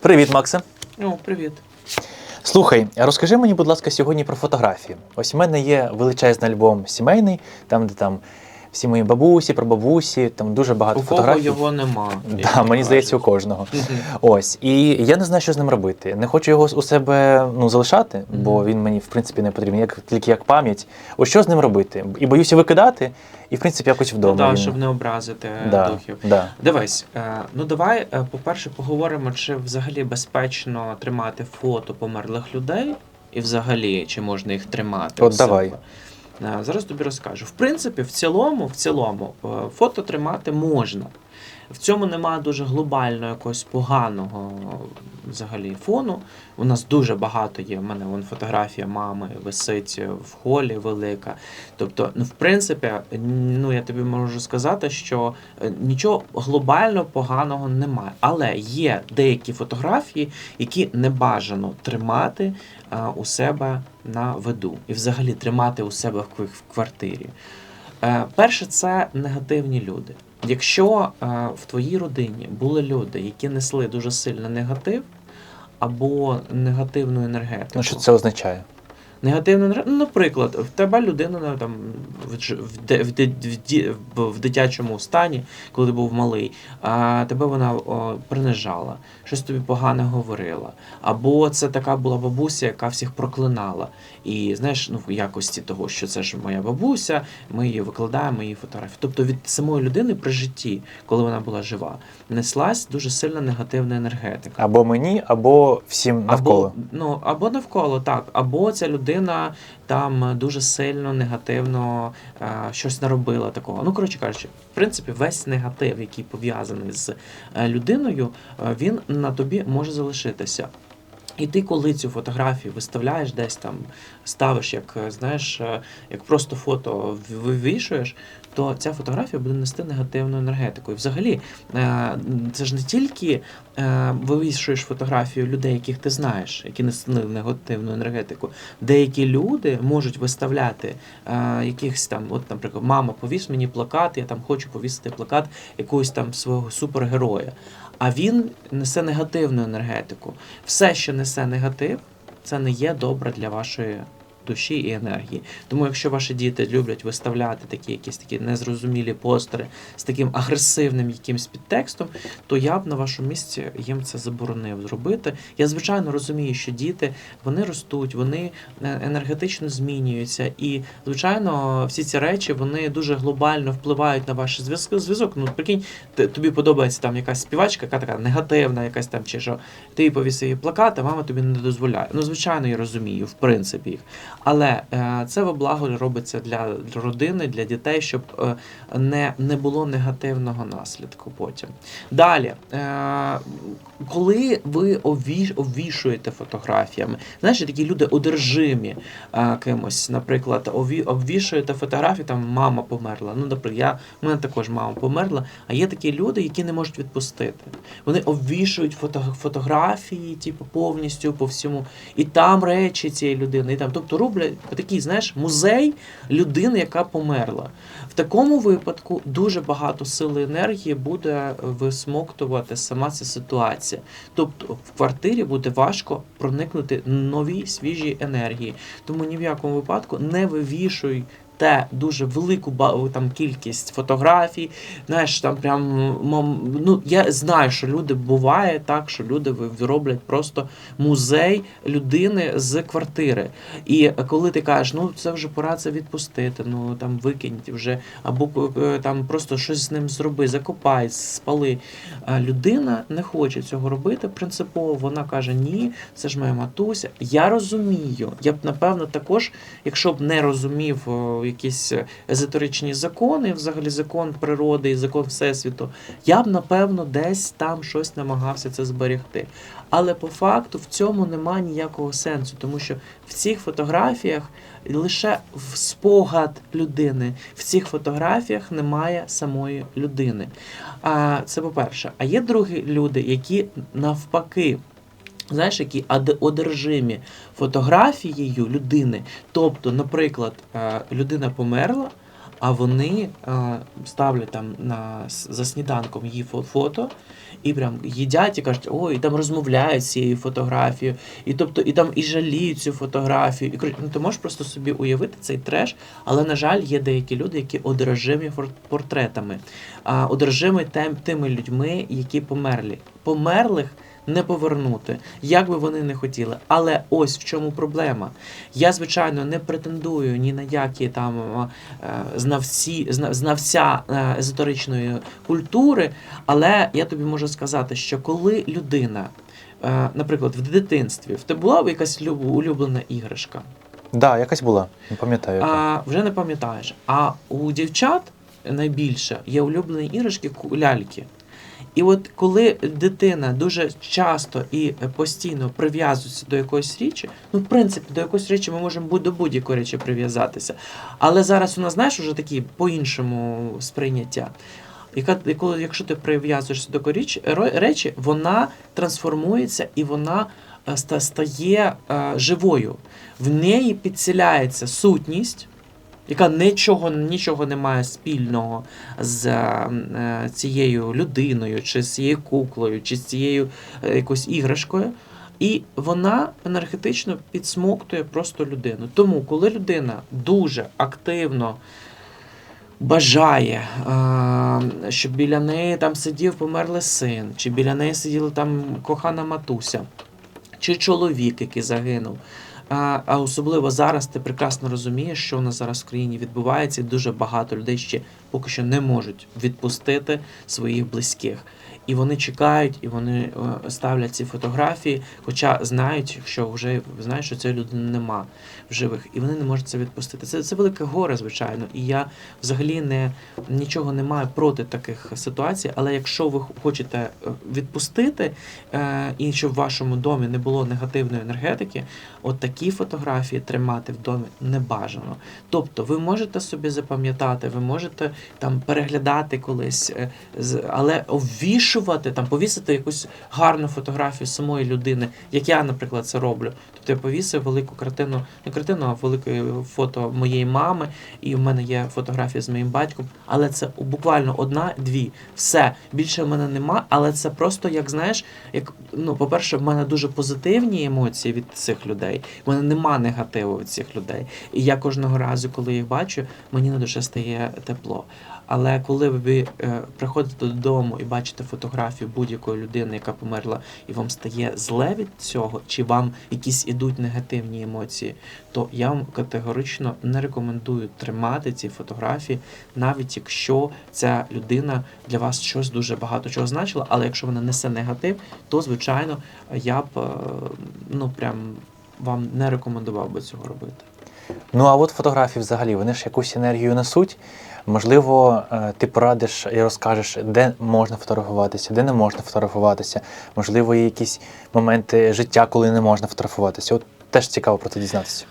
Привіт, Максе. О, привіт. Слухай, розкажи мені, будь ласка, сьогодні про фотографії. Ось у мене є величезний альбом сімейний, там, де там всі мої бабусі, прабабусі, там дуже багато У кого його нема. Да, мені здається, у кожного. Ось. І я не знаю, що з ним робити. Не хочу його у себе ну, залишати, бо він мені, в принципі, не потрібен, як, тільки як пам'ять. Ось що з ним робити? І боюся викидати, і, в принципі, якось Ну, вдома. да, він- щоб не образити да, духів. Да. Дивись, е, ну давай, е, по-перше, поговоримо, чи взагалі безпечно тримати фото померлих людей, і взагалі, чи можна їх тримати. От у себе. Е, Зараз тобі розкажу. В принципі, в цілому, в цілому, е, фото тримати можна. В цьому немає дуже глобально якогось поганого взагалі фону. У нас дуже багато є. У мене вон фотографія мами висить в холі велика. Тобто, ну, в принципі, ну я тобі можу сказати, що е, нічого глобально поганого немає. Але є деякі фотографії, які не бажано тримати е, у себе на виду і взагалі тримати у себе в квартирі. Е, Перше, це негативні люди. Якщо е, в твоїй родині були люди, які несли дуже сильно негатив або негативну енергетику, Ну, що це означає? Енергетика, ну, наприклад, в тебе людина там в, в, в, в, в дитячому стані, коли ти був малий, а тебе вона о, принижала, щось тобі погане говорила. Або це така була бабуся, яка всіх проклинала. І знаєш, ну в якості того, що це ж моя бабуся, ми її викладаємо її фотографії. Тобто від самої людини при житті, коли вона була жива, неслась дуже сильна негативна енергетика. Або мені, або всім навколо. Або, ну, або навколо, так. Або ця людина там дуже сильно негативно е, щось наробила такого. Ну, коротше кажучи, в принципі, весь негатив, який пов'язаний з е, людиною, е, він на тобі може залишитися. І ти, коли цю фотографію виставляєш десь там, ставиш, як знаєш, як просто фото вивішуєш, то ця фотографія буде нести негативну енергетику. І взагалі, е, це ж не тільки е, вивішуєш фотографію людей, яких ти знаєш, які несли негативну енергетику. Деякі люди можуть виставляти е, якихось там, от, наприклад, мама, повісь мені плакат, я там хочу повісити плакат якогось там свого супергероя. А він несе негативну енергетику. Все, що несе негатив, це не є добре для вашої душі і енергії. Тому, якщо ваші діти люблять виставляти такі якісь такі незрозумілі постери з таким агресивним якимсь підтекстом, то я б на вашому місці їм це заборонив зробити. Я звичайно розумію, що діти вони ростуть, вони е, енергетично змінюються, і звичайно, всі ці речі вони дуже глобально впливають на ваш зв'язок. Зв'язок. Ну прикинь, тобі подобається там якась співачка, яка така негативна, якась там чи що. Ти їй повісив її плакат, мама тобі не дозволяє. Ну, звичайно, я розумію, в принципі їх. Але е, це во благо робиться для родини, для дітей, щоб е, не, не було негативного наслідку потім. Далі, е, коли ви обвіш, обвішуєте фотографіями, знаєш, такі люди одержимі кимось, наприклад, обві, обвішуєте фотографії, там мама померла. Ну, наприклад, я, у мене також мама померла, а є такі люди, які не можуть відпустити. Вони обвішують фото, фотографії, типу, повністю по всьому, і там речі цієї людини, і там, тобто роблять такий, знаєш, музей людини, яка померла. В такому випадку дуже багато сили енергії буде висмоктувати сама ця ситуація. Тобто в квартирі буде важко проникнути нові свіжі енергії. Тому ні в якому випадку не вивішуй. Те дуже велику там кількість фотографій, знаєш, там прям ну я знаю, що люди буває так, що люди роблять просто музей людини з квартири. І коли ти кажеш, ну це вже пора це відпустити, ну там викинь вже, або е, там просто щось з ним зроби, закопай, спали. Людина не хоче цього робити принципово. Вона каже: Ні, це ж моя матуся. Я розумію. Я б напевно також, якщо б не розумів о, якісь езотеричні закони, взагалі закон природи і закон всесвіту, я б напевно десь там щось намагався це зберегти. Але по факту в цьому немає ніякого сенсу, тому що в цих фотографіях лише в спогад людини. В цих фотографіях немає самої людини. А, це по-перше. А є другі люди, які навпаки. Знаєш, які одержимі фотографією людини. Тобто, наприклад, е, людина померла, а вони е, ставлять там на, за сніданком її фо- фото. І прям їдять і кажуть, ой, і там розмовляють з цією фотографією, і тобто і там і жаліють цю фотографію. І коротше, ну ти можеш просто собі уявити цей треш, але на жаль, є деякі люди, які одержимі портретами, а одержимі тем, тими людьми, які померлі. Померлих не повернути, як би вони не хотіли. Але ось в чому проблема. Я, звичайно, не претендую ні на які там е, знавці, знавця е, езотеричної культури, але я тобі можу сказати, що коли людина, е, наприклад, в дитинстві, в тебе була якась улюблена іграшка, Да, якась була, не пам'ятаю. а, вже не пам'ятаєш. А у дівчат найбільше є улюблені іграшки ляльки. І от коли дитина дуже часто і постійно прив'язується до якоїсь річі, ну, в принципі, до якоїсь речі ми можемо до будь-якої речі прив'язатися. Але зараз у нас, знаєш, вже такі по-іншому сприйняття. Яка, коли, якщо ти прив'язуєшся до річ- речі, вона трансформується і вона е, ста- стає е, живою. В неї підселяється сутність, яка нічого, нічого не має спільного з е, цією людиною, чи з цією куклою, чи з цією е, якоюсь іграшкою. І вона енергетично підсмоктує просто людину. Тому, коли людина дуже активно бажає, е, щоб біля неї там сидів померлий син, чи біля неї сиділа там кохана матуся, чи чоловік, який загинув. А, особливо зараз ти прекрасно розумієш, що у нас зараз в країні відбувається, і дуже багато людей ще поки що не можуть відпустити своїх близьких. І вони чекають, і вони е, ставлять ці фотографії, хоча знають, що вже знають, що цієї людини нема в живих, і вони не можуть це відпустити. Це, це велике горе, звичайно. І я взагалі не нічого не маю проти таких ситуацій. Але якщо ви хочете е, відпустити, е, і щоб в вашому домі не було негативної енергетики, от такі фотографії тримати в домі не бажано. Тобто, ви можете собі запам'ятати, ви можете там переглядати колись, е, але обвішувати, там повісити якусь гарну фотографію самої людини, як я, наприклад, це роблю. Тобто я повісив велику картину, не картину, а велике фото моєї мами, і в мене є фотографія з моїм батьком, але це буквально одна-дві. Все більше в мене нема, але це просто як знаєш, як ну, по-перше, в мене дуже позитивні емоції від цих людей. В мене нема негативу від цих людей. І я кожного разу, коли їх бачу, мені на душе стає тепло. Але коли ви е, приходите додому і бачите фотографію будь-якої людини, яка померла, і вам стає зле від цього, чи вам якісь ідуть негативні емоції, то я вам категорично не рекомендую тримати ці фотографії, навіть якщо ця людина для вас щось дуже багато чого значила. Але якщо вона несе негатив, то звичайно я б е, ну прям вам не рекомендував би цього робити. Ну а от фотографії взагалі, вони ж якусь енергію несуть. Можливо, е, ти порадиш і розкажеш, де можна фотографуватися, де не можна фотографуватися. Можливо, є якісь моменти життя, коли не можна фотографуватися. От теж цікаво про це дізнатися.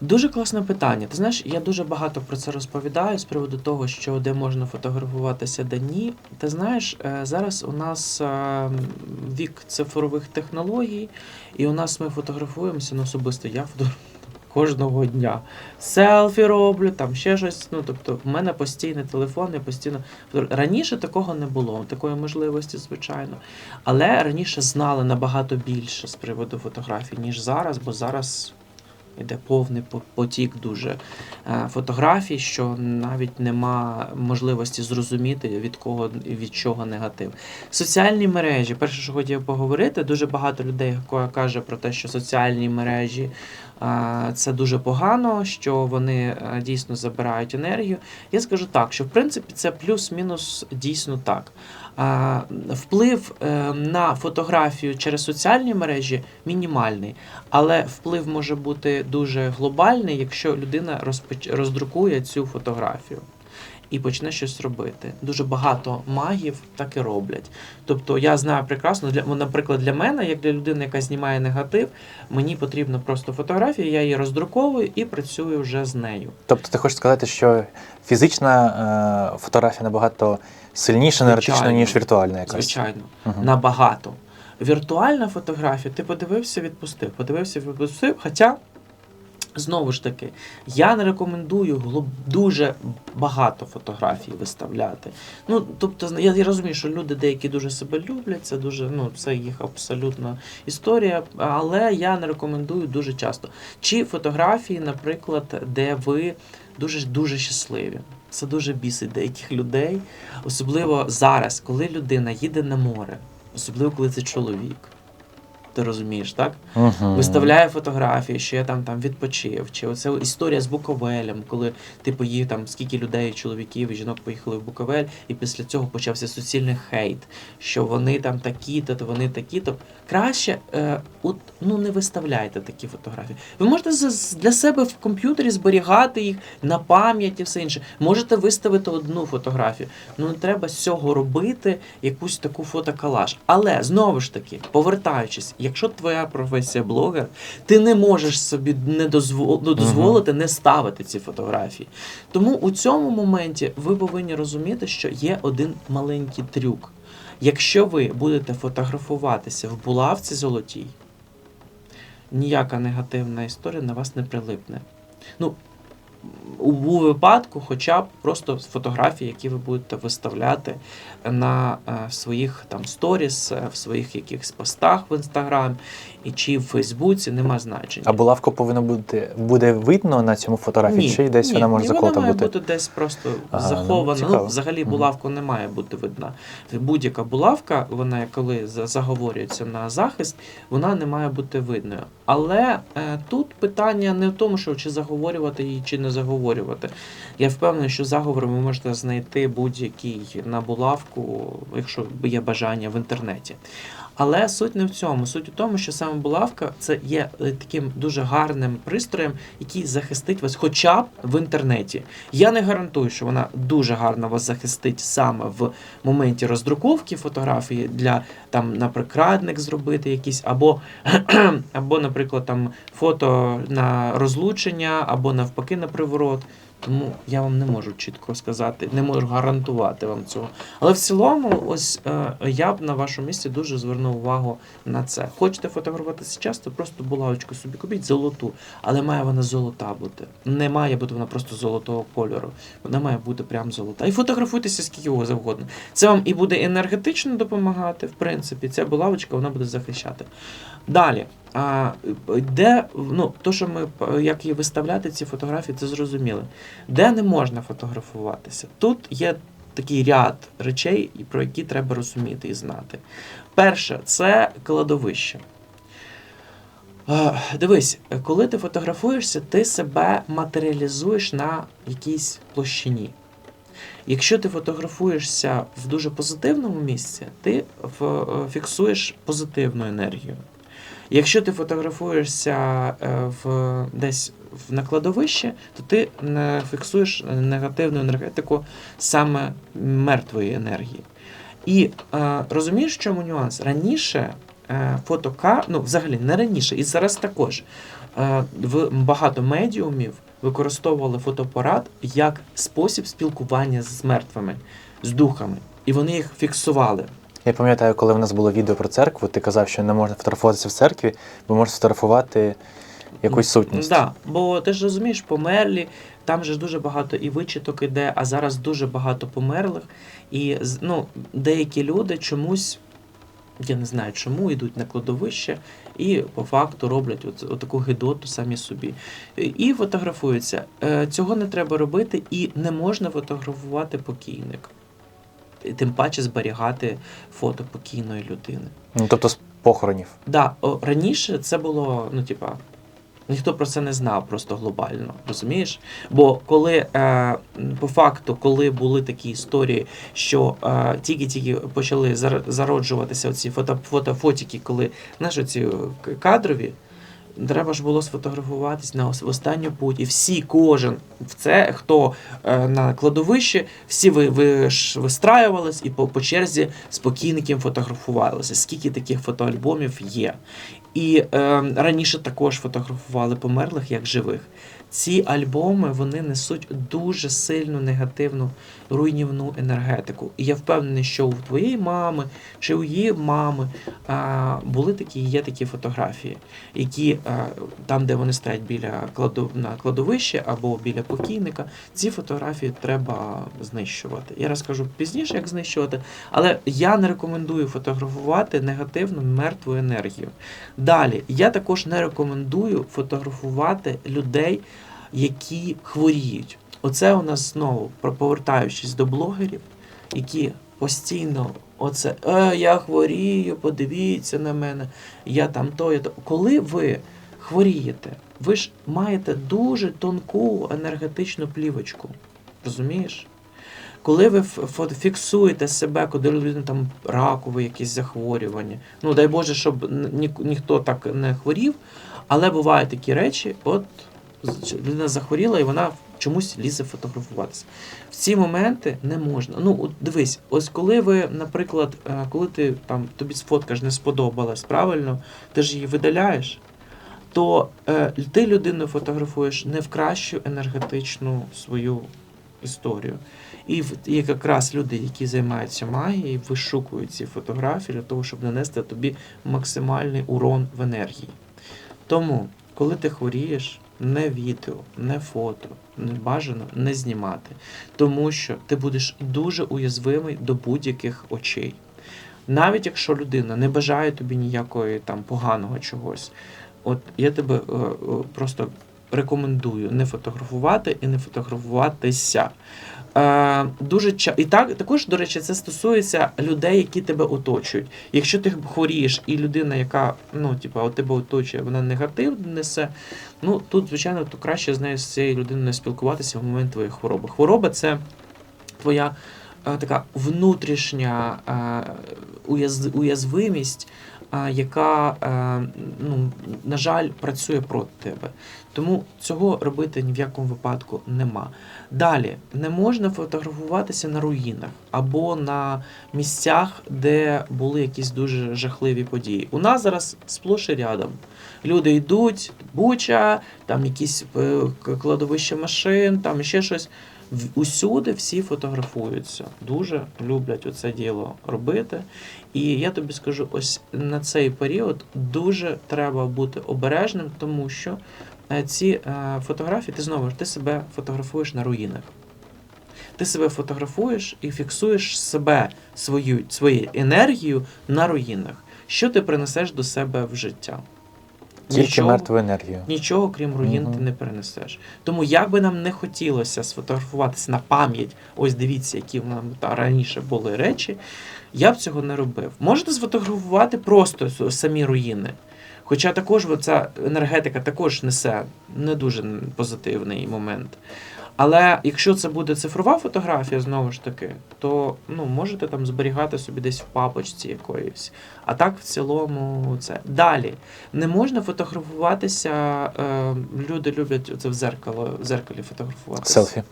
Дуже класне питання. Ти знаєш, я дуже багато про це розповідаю з приводу того, що де можна фотографуватися, де ні. Ти знаєш, е, зараз у нас е, вік цифрових технологій, і у нас ми фотографуємося, ну особисто я фотографую кожного дня. Селфі роблю, там ще щось. Ну тобто, в мене постійний телефон, я постійно раніше такого не було, такої можливості, звичайно. Але раніше знали набагато більше з приводу фотографій, ніж зараз, бо зараз йде повний потік дуже е, фотографій, що навіть нема можливості зрозуміти, від кого і від чого негатив. Соціальні мережі, перше, що хотів поговорити, дуже багато людей ка- каже про те, що соціальні мережі це дуже погано, що вони е, дійсно забирають енергію. Я скажу так, що в принципі це плюс-мінус дійсно так. Вплив е, на фотографію через соціальні мережі мінімальний, але вплив може бути дуже глобальний, якщо людина роздрукує цю фотографію і почне щось робити. Дуже багато магів так і роблять. Тобто я знаю прекрасно, для, ну, наприклад, для мене, як для людини, яка знімає негатив, мені потрібна просто фотографія, я її роздруковую і працюю вже з нею. Тобто, ти хочеш сказати, що фізична е, фотографія набагато сильніша енергетично, ніж віртуальна якась. Звичайно. Мгм. набагато. Віртуальна фотографія, ти подивився, відпустив, подивився, відпустив. Хоча Знову ж таки, я не рекомендую дуже багато фотографій виставляти. Ну, тобто, я, я розумію, що люди деякі дуже себе люблять, це дуже, ну, це їх абсолютна історія, але я не рекомендую дуже часто. Чи фотографії, наприклад, де ви дуже дуже щасливі. Це дуже бісить деяких людей, особливо зараз, коли людина їде на море, особливо коли це чоловік. Ти розумієш, так? Угу. Виставляє фотографії, що я там там відпочив. Чи оце історія з Буковелем, коли ти поїв там скільки людей, чоловіків і жінок поїхали в Буковель, і після цього почався суцільний хейт, що вони там такі-то, то вони такі-то. Краще е, от, ну, не виставляйте такі фотографії. Ви можете для себе в комп'ютері зберігати їх на пам'ять і все інше. Можете виставити одну фотографію. Ну не треба з цього робити якусь таку фотокалаш. Але знову ж таки, повертаючись, якщо твоя професія блогер, ти не можеш собі не дозвол... ну, дозволити не ставити ці фотографії. Тому у цьому моменті ви повинні розуміти, що є один маленький трюк. Якщо ви будете фотографуватися в булавці золотій, ніяка негативна історія на вас не прилипне. Ну, у випадку, хоча б просто фотографії, які ви будете виставляти на е, своїх там сторіс, е, в своїх якихось постах в інстаграм і чи в Фейсбуці, нема значення. А булавку повинно бути буде видно на цьому фотографії, чи десь вона може ні, закота вона має бути? бути десь просто Ага, ну, захована. Ну, взагалі булавку не має бути видна. Будь-яка булавка, вона коли заговорюється на захист, вона не має бути видною. Але е, тут питання не в тому, що чи заговорювати її, чи не заговорювати. Я впевнений, що заговор ви можете знайти будь-який на булавку, якщо є бажання в інтернеті. Але суть не в цьому. Суть у тому, що саме булавка це є е, таким дуже гарним пристроєм, який захистить вас хоча б в інтернеті. Я не гарантую, що вона дуже гарно вас захистить саме в моменті роздруковки фотографії для там на прикрадник зробити якісь, або, або, наприклад, там фото на розлучення, або навпаки на приворот. Тому я вам не можу чітко сказати, не можу гарантувати вам цього. Але в цілому, ось е, я б на вашому місці дуже звернув увагу на це. Хочете фотографуватися часто, просто булавочку собі купіть золоту, але має вона золота бути. Не має бути вона просто золотого кольору. Вона має бути прям золота. І фотографуйтеся скільки завгодно. Це вам і буде енергетично допомагати, в принципі. Ця булавочка вона буде захищати. Далі. А, де, ну, то, що ми як її виставляти ці фотографії, це зрозуміло. Де не можна фотографуватися? Тут є такий ряд речей, про які треба розуміти і знати. Перше, це кладовище. Дивись, коли ти фотографуєшся, ти себе матеріалізуєш на якійсь площині. Якщо ти фотографуєшся в дуже позитивному місці, ти е, фіксуєш позитивну енергію. Якщо ти фотографуєшся е, в, десь в на кладовище, то ти не фіксуєш негативну енергетику саме мертвої енергії. І е, розумієш, в чому нюанс? Раніше е, фотока, ну взагалі не раніше, і зараз також е, в багато медіумів використовували фотоапарат як спосіб спілкування з мертвими, з духами. І вони їх фіксували. Я пам'ятаю, коли в нас було відео про церкву, ти казав, що не можна фотографуватися в церкві, бо можна фотографувати якусь сутність. Да, бо ти ж розумієш, померлі, там же ж дуже багато і вичиток іде, а зараз дуже багато померлих. І ну, деякі люди чомусь, я не знаю чому, йдуть на кладовище і по факту роблять от, таку гидоту самі собі. І- І фотографуються. Е, Цього не треба робити, і не можна фотографувати покійник. І Тим паче зберігати фото покійної людини. Ну, тобто з похоронів. Да, раніше це було, ну, типа, ніхто про це не знав просто глобально, розумієш? Бо коли е, по факту, коли були такі історії, що е, тільки-тільки почали зар- зароджуватися оці фото, фото, фотики, коли знаєш, оці е, кадрові. Треба ж було сфотографуватись на ос- останню путь. І всі, кожен в це, хто е, на кладовищі, всі ви, ви вистраювались і по, по черзі спокійників фотографувалися. Скільки таких фотоальбомів є. І е, раніше також фотографували померлих як живих. Ці альбоми вони несуть дуже сильну негативну руйнівну енергетику. І я впевнений, що у твоєї мами чи у її мами а, були такі, є такі фотографії, які а, там, де вони стоять біля кладу, на кладовищі або біля покійника, ці фотографії треба знищувати. Я розкажу пізніше, як знищувати, але я не рекомендую фотографувати негативну мертву енергію. Далі, я також не рекомендую фотографувати людей, які хворіють. Оце у нас знову, про- повертаючись до блогерів, які постійно оце е, я хворію, подивіться на мене, я там то, я то. Коли ви хворієте, ви ж маєте дуже тонку енергетичну плівочку. Розумієш? Коли ви фіксуєте себе, коли людина там ракове якісь захворювання, ну дай Боже, щоб ні, ніхто так не хворів, але бувають такі речі, от людина захворіла і вона чомусь лізе фотографуватися. В ці моменти не можна. Ну, от дивись, ось коли ви, наприклад, е, коли ти там тобі фотка ж не сподобалась, правильно, ти ж її видаляєш, то е, ти людину фотографуєш не в кращу енергетичну свою історію. І якраз люди, які займаються магією, вишукують ці фотографії для того, щоб нанести тобі максимальний урон в енергії. Тому, коли ти хворієш, не відео, не фото, не бажано не знімати, тому що ти будеш дуже уязвимий до будь-яких очей. Навіть якщо людина не бажає тобі ніякої там поганого чогось, от я тебе е, е, просто рекомендую не фотографувати і не фотографуватися. Е, дуже ча... І так, також, до речі, це стосується людей, які тебе оточують. Якщо ти хворієш, і людина, яка ну, типу, от тебе оточує, вона негатив несе, ну тут, звичайно, то краще з нею з цією людиною не спілкуватися в момент твоєї хвороби. Хвороба це твоя е, така внутрішня е, уяз... уязвимість, яка, е, ну, на жаль, працює проти тебе. Тому цього робити ні в якому випадку нема. Далі не можна фотографуватися на руїнах або на місцях, де були якісь дуже жахливі події. У нас зараз сплош і рядом. Люди йдуть, буча, там якісь е, к- кладовище машин, там ще щось. Усюди всі фотографуються, дуже люблять оце діло робити. І я тобі скажу, ось на цей період дуже треба бути обережним, тому що е, ці е, фотографії, ти знову ж ти себе фотографуєш на руїнах. Ти себе фотографуєш і фіксуєш себе, свою, свою енергію на руїнах. Що ти принесеш до себе в життя? Тільки Нічого. мертву енергію. Нічого крім руїн угу. ти не перенесеш. Тому як би нам не хотілося сфотографуватися на пам'ять, ось дивіться, які в нам та раніше були речі, я б цього не робив. Можете сфотографувати просто самі руїни. Хоча також ця енергетика також несе не дуже позитивний момент. Але якщо це буде цифрова фотографія, знову ж таки, то ну, можете там зберігати собі десь в папочці якоїсь. А так в цілому це. Далі. Не можна фотографуватися. Е, люди люблять це в зеркало, в зеркалі фотографуватися. Селфі.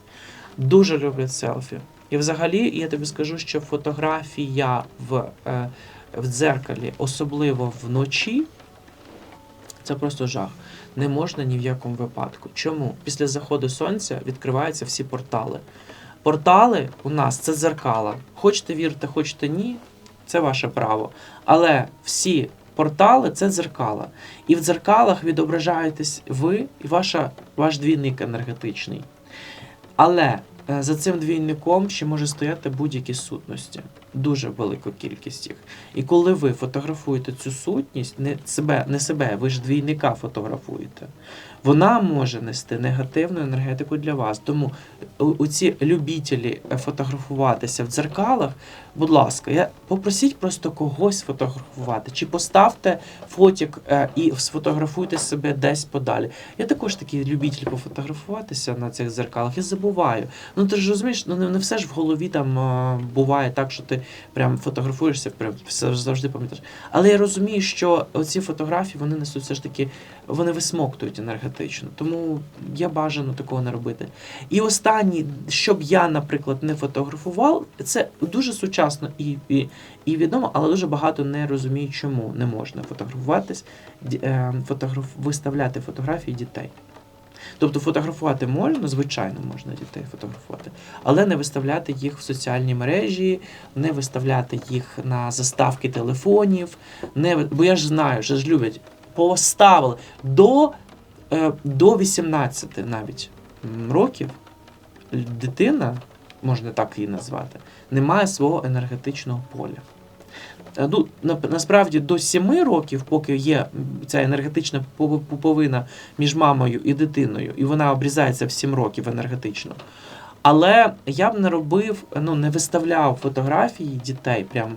Дуже люблять селфі. І взагалі, я тобі скажу, що фотографія в, е, в дзеркалі, особливо вночі, це просто жах. Не можна ні в якому випадку. Чому? Після заходу сонця відкриваються всі портали. Портали у нас це дзеркала. Хочете вірте, хочете ні, це ваше право. Але всі портали це дзеркала. І в дзеркалах відображаєтесь ви і ваша, ваш двійник енергетичний. Але е, за цим двійником ще може стояти будь-які сутності. Дуже велика кількість їх. І коли ви фотографуєте цю сутність, не себе, не себе, ви ж двійника фотографуєте, вона може нести негативну енергетику для вас. Тому у ці любітелі е, фотографуватися в дзеркалах, будь ласка, я попросіть просто когось фотографувати, чи поставте фотік е, і сфотографуйте себе десь подалі. Я також такий любитель пофотографуватися на цих дзеркалах. Я забуваю. Ну ти ж розумієш, ну не, не все ж в голові там е, буває так, що ти прям фотографуєшся, прям завжди пам'ятаєш. Але я розумію, що оці фотографії вони несуть все ж таки, вони висмоктують енергетично. Тому я бажано такого не робити. І останнє, щоб я, наприклад, не фотографував, це дуже сучасно і, і, і відомо, але дуже багато не розуміють, чому не можна фотографуватись, ді- е, фотограф, виставляти фотографії дітей. Тобто фотографувати можна, звичайно, можна дітей фотографувати, але не виставляти їх в соціальні мережі, не виставляти їх на заставки телефонів. Не, бо я ж знаю, що ж люблять. Поставили до, е, до 18 навіть років дитина, можна так її назвати, не має свого енергетичного поля. Е, Ну, на- насправді до 7 років, поки є ця енергетична пуповина між мамою і дитиною, і вона обрізається в 7 років енергетично. Але я б не робив, ну не виставляв фотографії дітей. Прям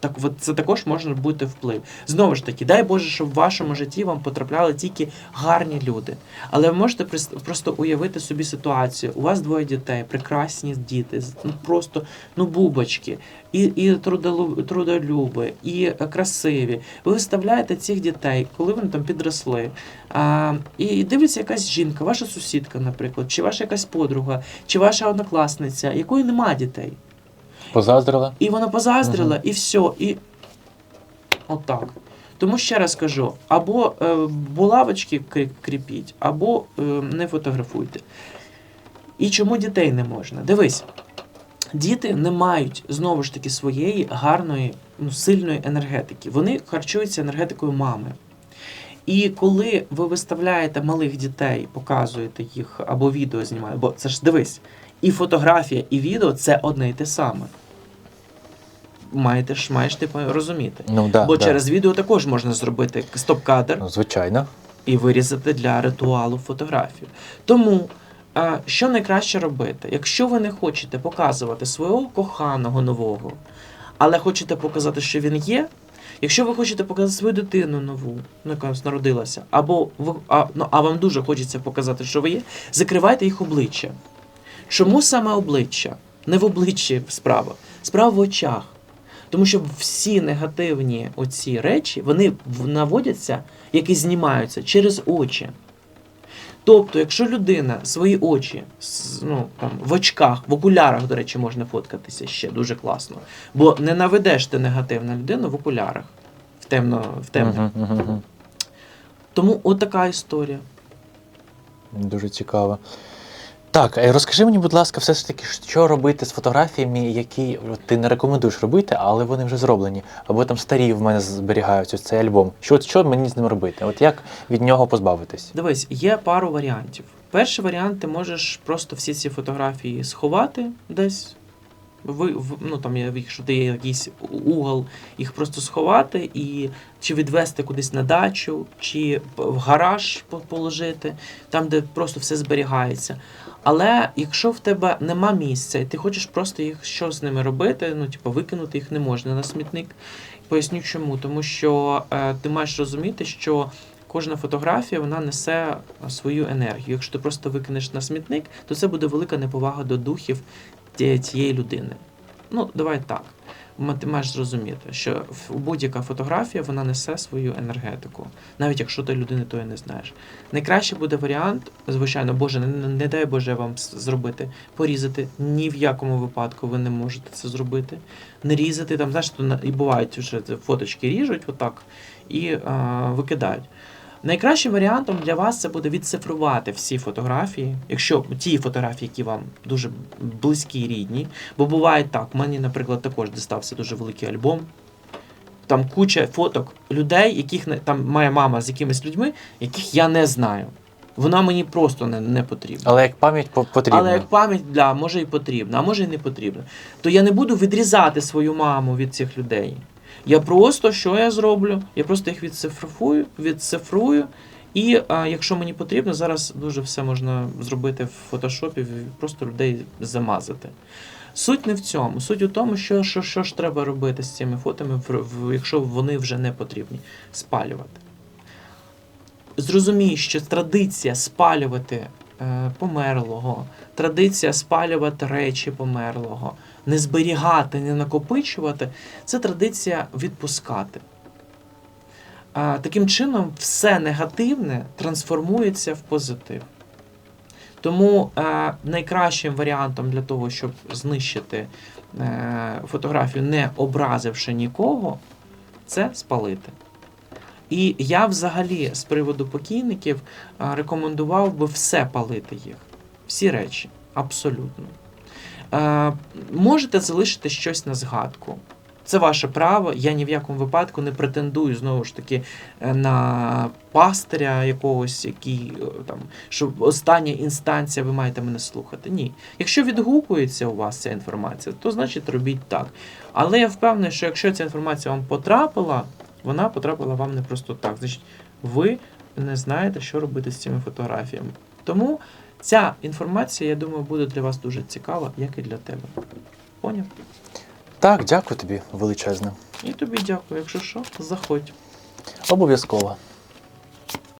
так, от це також може бути вплив. Знову ж таки, дай Боже, щоб в вашому житті вам потрапляли тільки гарні люди. Але ви можете просто уявити собі ситуацію. У вас двоє дітей, прекрасні діти, ну просто ну бубочки, і, і трудолюби, і красиві. Ви виставляєте цих дітей, коли вони там підросли. А, і дивиться якась жінка, ваша сусідка, наприклад, чи ваша якась подруга, чи ваша однокласниця, якої немає дітей. Позаздрила? І вона позаздрила, Мгм. і все. І отак. Тому ще раз кажу: або е, булавочки кріпіть, або е, не фотографуйте. І чому дітей не можна? Дивись, діти не мають знову ж таки своєї гарної, ну, сильної енергетики. Вони харчуються енергетикою мами. І коли ви виставляєте малих дітей, показуєте їх або відео знімаєте, бо це ж дивись, і фотографія, і відео це одне і те саме. Маєте ж маєш ти розуміти. Ну да, Бо да. через відео також можна зробити стоп-кадр Ну, звичайно. і вирізати для ритуалу фотографію. Тому, а, що найкраще робити? Якщо ви не хочете показувати свого коханого нового, але хочете показати, що він є. Якщо ви хочете показати свою дитину нову, ну, яка народилася, або ви, а, ну, а вам дуже хочеться показати, що ви є, закривайте їх обличчя. Чому саме обличчя? Не в обличчі справа, справа в очах. Тому що всі негативні оці речі вони наводяться, які знімаються через очі. Тобто, якщо людина свої очі ну, там, в очках, в окулярах, до речі, можна фоткатися ще дуже класно. Бо не наведеш ти негативну людину в окулярах в темно, в темно. Тому от така історія. Дуже цікаво. Так, е, розкажи мені, будь ласка, все ж таки, що робити з фотографіями, які ти не рекомендуєш робити, але вони вже зроблені. Або там старі в мене зберігаються цей альбом. Що, що мені з ним робити? От як від нього позбавитись? Дивись, є пару варіантів. Перший варіант, ти можеш просто всі ці фотографії сховати десь. Ви, ну, там, якщо ти є якийсь угол, їх просто сховати і чи відвести кудись на дачу, чи в гараж по- положити, там, де просто все зберігається. Але якщо в тебе нема місця, і ти хочеш просто їх що з ними робити, ну, типу, викинути їх не можна на смітник. Поясню чому. Тому що е, ти маєш розуміти, що кожна фотографія вона несе свою енергію. Якщо ти просто викинеш на смітник, то це буде велика неповага до духів тієї- людини. Ну, давай так. Ти маєш зрозуміти, що будь-яка фотографія вона несе свою енергетику, навіть якщо ти людини тої не знаєш. Найкраще буде варіант, звичайно, Боже, не, не- дай Боже вам зробити, порізати. Ні в якому випадку ви не можете це зробити. Не різати там, знаєш, то і бувають вже фоточки ріжуть отак і а, викидають. Найкращим варіантом для вас це буде відцифрувати всі фотографії, якщо ті фотографії, які вам дуже близькі і рідні. Бо буває так, мені, наприклад, також дістався дуже великий альбом. Там куча фоток людей, яких не там має мама з якимись людьми, яких я не знаю. Вона мені просто не, не потрібна. Але як пам'ять по- потрібно. Але як пам'ять для може і потрібна, а може і не потрібна. То я не буду відрізати свою маму від цих людей. Я просто що я зроблю? Я просто їх відцифрую, відцифрую. І а, якщо мені потрібно, зараз дуже все можна зробити в фотошопі, просто людей замазати. Суть не в цьому. Суть у тому, що, що, що ж треба робити з цими фотами, якщо вони вже не потрібні. Спалювати. Зрозумій, що традиція спалювати е, померлого, традиція спалювати речі померлого, не зберігати, не накопичувати це традиція відпускати. Таким чином, все негативне трансформується в позитив. Тому е, найкращим варіантом для того, щоб знищити е, фотографію, не образивши нікого, це спалити. І я взагалі з приводу покійників е, рекомендував би все палити їх. Всі речі, абсолютно. Е, можете залишити щось на згадку. Це ваше право. Я ні в якому випадку не претендую знову ж таки е, на пастиря якогось, який е, там, що остання інстанція, ви маєте мене слухати. Ні. Якщо відгукується у вас ця інформація, то значить робіть так. Але я впевнений, що якщо ця інформація вам потрапила, вона потрапила вам не просто так. Значить, ви не знаєте, що робити з цими фотографіями. Тому ця інформація, я думаю, буде для вас дуже цікава, як і для тебе. Поняв? Так, дякую тобі величезне. І тобі дякую. Якщо що, заходь. Обов'язково.